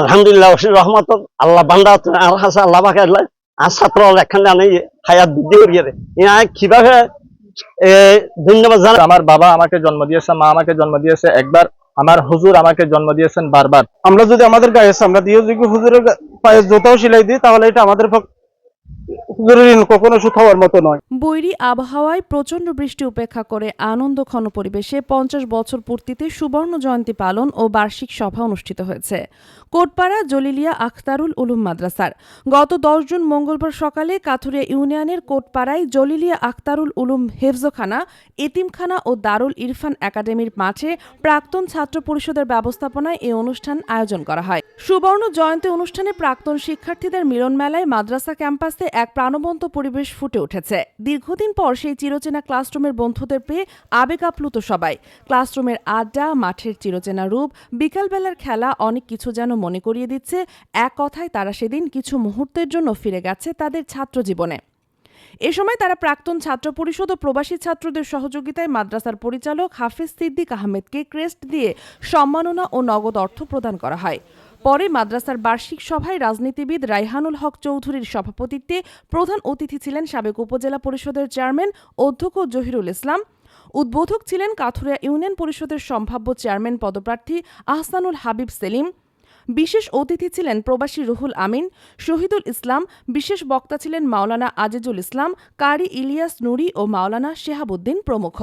আলহামদুলিল্লাহ ওসির রহমত। আল্লাহ বান্দা আর হাসা আল্লাহ বাকে আর ছাত্র এখানে আনে হায়াত বৃদ্ধি করিয়ে দেয় কীভাবে? ধন্যবাদ জানা আমার বাবা আমাকে জন্ম দিয়েছে মা আমাকে জন্ম দিয়েছে। একবার আমার হুজুর আমাকে জন্ম দিয়েছেন বারবার। আমরা যদি আমাদের গায়ে আমরা দিয়ে যদি হুজুরের পায়ে জোতাও সিলাই দিই তাহলে এটা আমাদের বৈরী আবহাওয়ায় প্রচণ্ড বৃষ্টি উপেক্ষা করে আনন্দঘন পরিবেশে পঞ্চাশ বছর পূর্তিতে সুবর্ণ জয়ন্তী পালন ও বার্ষিক সভা অনুষ্ঠিত হয়েছে। কোটপাড়া জলিলিয়া আখতারুল উলুম মাদ্রাসার। গত দশ জুন মঙ্গলবার সকালে কাথুরিয়া ইউনিয়নের কোটপাড়ায় জলিলিয়া আখতারুল উলুম হেফজখানা, এতিমখানা ও দারুল ইরফান একাডেমির মাঠে প্রাক্তন ছাত্র পরিষদের ব্যবস্থাপনায় এই অনুষ্ঠান আয়োজন করা হয়। সুবর্ণ জয়ন্তী অনুষ্ঠানে প্রাক্তন শিক্ষার্থীদের মিলন মেলায় মাদ্রাসা ক্যাম্পাসে এক প্রাণবন্ত পরিবেশ ফুটে উঠেছে। দীর্ঘদিন পর সেই চিরচেনা ক্লাসরুমের বন্ধুদের পেয়ে আবেগ আপ্লুত সবাই। ক্লাসরুমের আড্ডা, মাঠের চিরচেনা রূপ, বিকালবেলার খেলা অনেক কিছু যেন মনে করিয়ে দিচ্ছে। এক কথায় তারা সেদিন কিছু মুহূর্তের জন্য ফিরে গেছে তাদের ছাত্র জীবনে এ সময় তারা প্রাক্তন ছাত্র পরিষদ ও প্রবাসী ছাত্রদের সহযোগিতায় মাদ্রাসার পরিচালক হাফিজ সিদ্দিক আহমেদকে ক্রেস্ট দিয়ে সম্মাননা ও নগদ অর্থ প্রদান করা হয়। পরে মাদ্রাসার বার্ষিক সভায় রাজনীতিবিদ রাইহানুল হক চৌধুরীর সভাপতিত্বে প্রধান অতিথি ছিলেন সাবেক উপজেলা পরিষদের চেয়ারম্যান অধ্যক্ষ জহিরুল ইসলাম। উদ্বোধক ছিলেন কাথুরিয়া ইউনিয়ন পরিষদের সম্ভাব্য চেয়ারম্যান পদপ্রার্থী আহসানুল হাবিব সেলিম। বিশেষ অতিথি ছিলেন প্রবাসী রুহুল আমিন, শহীদুল ইসলাম, বিশেষ বক্তা ছিলেন মাওলানা আজিজুল ইসলাম, কারি ইলিয়াস নুরি ও মাওলানা শেহাবুদ্দিন প্রমুখ।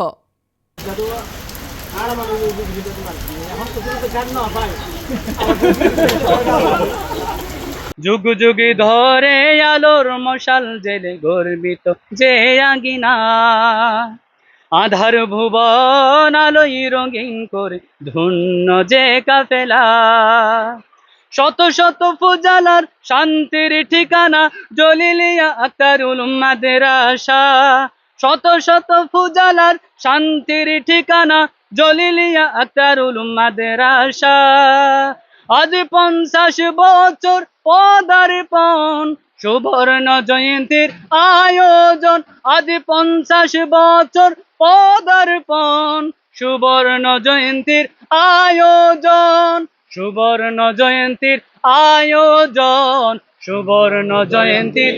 যুগ যুগ ধরে আলোর মশাল জেলে গর্বিত যে আঙ্গিনা। আধার ভুবন আলোই রঙিন করে ধন্য যে কাফেলা। শত শত ফুজালার শান্তির ঠিকানা জলিলিয়া আক্তারুল মাদ্রাসা। শত শত ফুজালার শান্তির ঠিকানা জলিলিয়া আক্তারুল মাদ্রাসা। আজ পঞ্চাশ বছর পদার্পণ, সুবর্ণ জয়ন্তীর আয়োজন। আজ পঞ্চাশ বছর পদার্পণ, সুবর্ণ জয়ন্তীর আয়োজন। সুবর্ণ জয়ন্তীর আয়োজন। সুবর্ণ জয়ন্তীর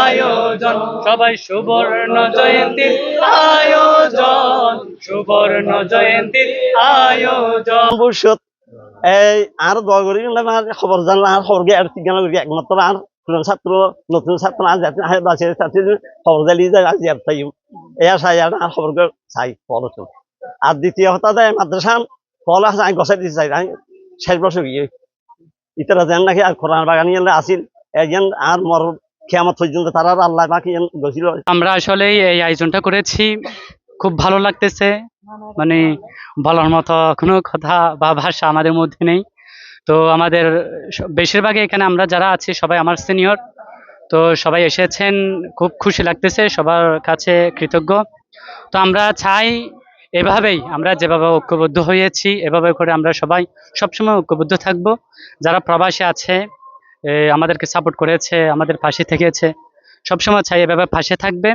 আয়োজন। সবাই সুবর্ণ জয়ন্তীর আয়োজন। সুবর্ণ জয়ন্তীর আয়োজন। ভবিষ্যৎ এই আর দয়া করি খবর আর খবর আর ঠিকানা করি একমাত্র আর ছাত্র, নতুন ছাত্র, আর যাতে বাসে ছাত্রী খবর যায়, আজ আর আর খবর চাই হতো আর দ্বিতীয় হতা দেয় মাদ্রাসান ফল আছে, আমি গছাই দিতে চাই, আমি শেষ বছর গিয়ে। ইতারা যেন নাকি আর খোরান বাগানি আসিল একজন আর মর খেয়ামত পর্যন্ত তারা আল্লাহ বাকি আমরা আসলে এই আয়োজনটা করেছি। খুব ভালো লাগতেছে। মানে বলার মতো কোনো কথা বা ভাষা আমাদের মধ্যে নেই। তো আমাদের বেশিরভাগই এখানে আমরা যারা আছি, সবাই আমার সিনিয়র। তো সবাই এসেছেন, খুব খুশি লাগতেছে, সবার কাছে কৃতজ্ঞ। তো আমরা চাই এভাবেই আমরা যেভাবে ঐক্যবদ্ধ হয়েছি, এভাবে করে আমরা সবাই সবসময় ঐক্যবদ্ধ থাকব। যারা প্রবাসী আছে আমাদেরকে সাপোর্ট করেছে, আমাদের পাশে থেকেছে। সবসময় চাই এভাবে পাশে থাকবে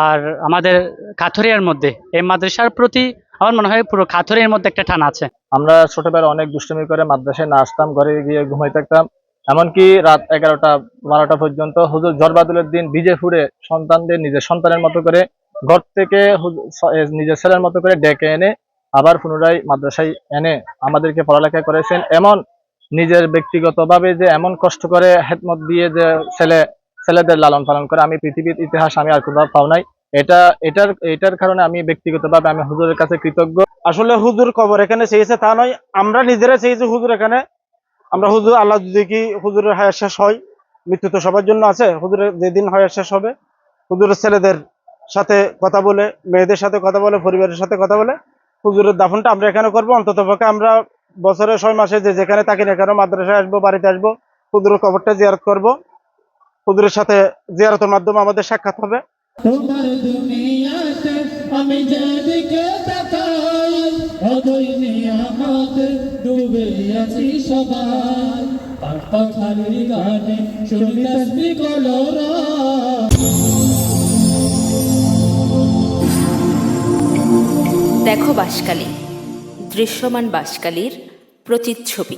আর আমাদের কাথরিয়ার মধ্যে, এই মাদ্রাসার প্রতি আমার মনে হয় পুরো কাথরিয়ার মধ্যে একটা টান আছে। আমরা ছোটবেলায় অনেক দুষ্টুমি করে মাদ্রাসায় না আসতাম, ঘরে গিয়ে ঘুমাই থাকতাম। এমনকি রাত এগারোটা, বারোটা পর্যন্ত হুজুর জরবাদুলের দিন ভিজে ফুড়ে সন্তানদের, নিজের সন্তানের মতো করে ঘর থেকে নিজের ছেলের মতো করে ডেকে এনে আবার পুনরায় মাদ্রাসায় এনে আমাদেরকে পড়ালেখা করেছেন। এমন নিজের ব্যক্তিগতভাবে যে এমন কষ্ট করে হেদমত দিয়ে যে ছেলে, ছেলেদের লালন পালন করে, আমি পৃথিবীর ইতিহাস আমি আর কোথাও পাও নাই। এটা, এটার এটার কারণে আমি ব্যক্তিগতভাবে আমি হুজুরের কাছে কৃতজ্ঞ। আসলে হুজুর কবর এখানে চেয়েছে, তা নয়, আমরা নিজেরা চেয়েছি হুজুর এখানে। আমরা হুজুর, আল্লাহ যদি কি হুজুরের হায়ার শেষ হয়, মৃত্যু তো সবার জন্য আছে, হুজুরের যেদিন হায়ার শেষ হবে, হুজুরের ছেলেদের সাথে কথা বলে, মেয়েদের সাথে কথা বলে, পরিবারের সাথে কথা বলে, হুজুরের দাফনটা আমরা এখানে করব অন্তত আমরা বছরে ছয় মাসে যে যেখানে থাকি না কেন মাদ্রাসায় আসব বাড়িতে আসব হুজুরের কবরটা জিয়ারত করব। হুজুরের সাথে জিয়ারতের মাধ্যমে আমাদের সাক্ষাৎ হবে। দেখো বাসকালী দৃশ্যমান বাসকালীর প্রতিচ্ছবি।